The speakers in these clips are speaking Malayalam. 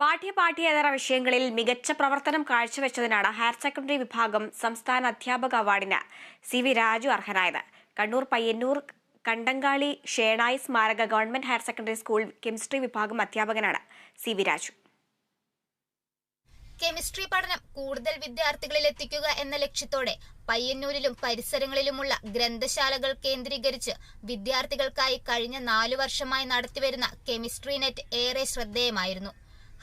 പാഠ്യ പാഠ്യേതര വിഷയങ്ങളിൽ മികച്ച പ്രവർത്തനം കാഴ്ചവെച്ചതിനാണ് ഹയർ സെക്കൻഡറി വിഭാഗം സംസ്ഥാന അധ്യാപക അവാർഡിന് സി വി രാജു അർഹനായത്. കണ്ണൂർ പയ്യന്നൂർ കണ്ടങ്കാളി ഷേണായി സ്മാരക government higher secondary school chemistry വിഭാഗം അധ്യാപകനാണ് സി വി രാജു. കെമിസ്ട്രി പഠനം കൂടുതൽ വിദ്യാർത്ഥികളിൽ എത്തിക്കുക എന്ന ലക്ഷ്യത്തോടെ പയ്യന്നൂരിലും പരിസരങ്ങളിലുമുള്ള ഗ്രന്ഥശാലകൾ കേന്ദ്രീകരിച്ച് വിദ്യാർത്ഥികൾക്കായി കഴിഞ്ഞ നാലു വർഷമായി നടത്തിവരുന്ന കെമിസ്ട്രി നെറ്റ് ഏറെ ശ്രദ്ധേയമായിരുന്നു.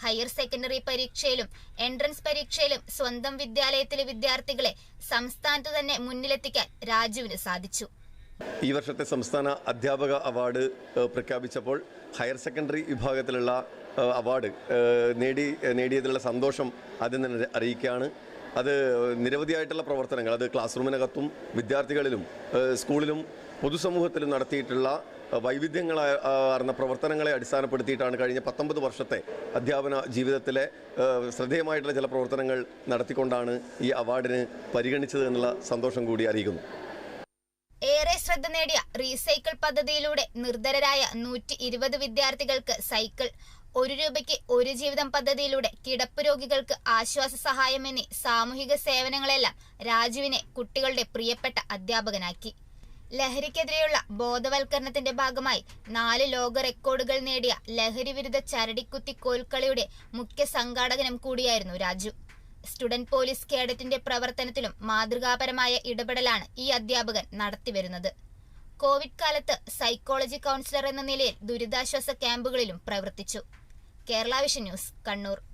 ഹയർ സെക്കൻഡറി പരീക്ഷയിലും എൻട്രൻസ് പരീക്ഷയിലും സ്വന്തം വിദ്യാലയത്തിലെ വിദ്യാർത്ഥികളെ സംസ്ഥാനത്ത് തന്നെ മുന്നിലെത്തിക്കാൻ രാജുവിന് സാധിച്ചു. ഈ വർഷത്തെ സംസ്ഥാന അധ്യാപക അവാർഡ് പ്രഖ്യാപിച്ചപ്പോൾ ഹയർ സെക്കൻഡറി വിഭാഗത്തിലുള്ള അവാർഡ് നേടി നേടിയതിലുള്ള സന്തോഷം ആദ്യം തന്നെ അറിയിക്കുകയാണ്. അത് നിരവധിയായിട്ടുള്ള പ്രവർത്തനങ്ങൾ അത് ക്ലാസ് റൂമിനകത്തും വിദ്യാർത്ഥികളിലും സ്കൂളിലും പൊതുസമൂഹത്തിലും നടത്തിയിട്ടുള്ള വൈവിധ്യങ്ങളാർന്ന പ്രവർത്തനങ്ങളെ അടിസ്ഥാനപ്പെടുത്തിയിട്ടാണ് കഴിഞ്ഞ പത്തൊമ്പത് വർഷത്തെ അധ്യാപന ജീവിതത്തിലെ ശ്രദ്ധേയമായിട്ടുള്ള ചില പ്രവർത്തനങ്ങൾ നടത്തിക്കൊണ്ടാണ് ഈ അവാർഡിന് പരിഗണിച്ചത് എന്നുള്ള സന്തോഷം കൂടി അറിയിക്കുന്നു. ഏറെ ശ്രദ്ധ നേടിയ റീസൈക്കിൾ പദ്ധതിയിലൂടെ നിർധരരായ നൂറ്റി ഇരുപത് വിദ്യാർത്ഥികൾക്ക് സൈക്കിൾ ഒരു രൂപയ്ക്ക് ഒരു ജീവിതം പദ്ധതിയിലൂടെ കിടപ്പ് രോഗികൾക്ക് ആശ്വാസ സഹായം എന്നീ സാമൂഹിക സേവനങ്ങളെല്ലാം രാജുവിനെ കുട്ടികളുടെ പ്രിയപ്പെട്ട അധ്യാപകനാക്കി. ലഹരിക്കെതിരെയുള്ള ബോധവൽക്കരണത്തിന്റെ ഭാഗമായി നാല് ലോക റെക്കോർഡുകൾ നേടിയ ലഹരി വിരുദ്ധ ചരടിക്കുത്തി കോൽക്കളിയുടെ മുഖ്യ സംഘാടകനും കൂടിയായിരുന്നു രാജു. സ്റ്റുഡന്റ് പോലീസ് കേഡറ്റിന്റെ പ്രവർത്തനത്തിലും മാതൃകാപരമായ ഇടപെടലാണ് ഈ അധ്യാപകൻ നടത്തിവരുന്നത്. കോവിഡ് കാലത്ത് സൈക്കോളജി കൗൺസിലർ എന്ന നിലയിൽ ദുരിതാശ്വാസ ക്യാമ്പുകളിലും പ്രവർത്തിച്ചു. Kerala vision news Kannur.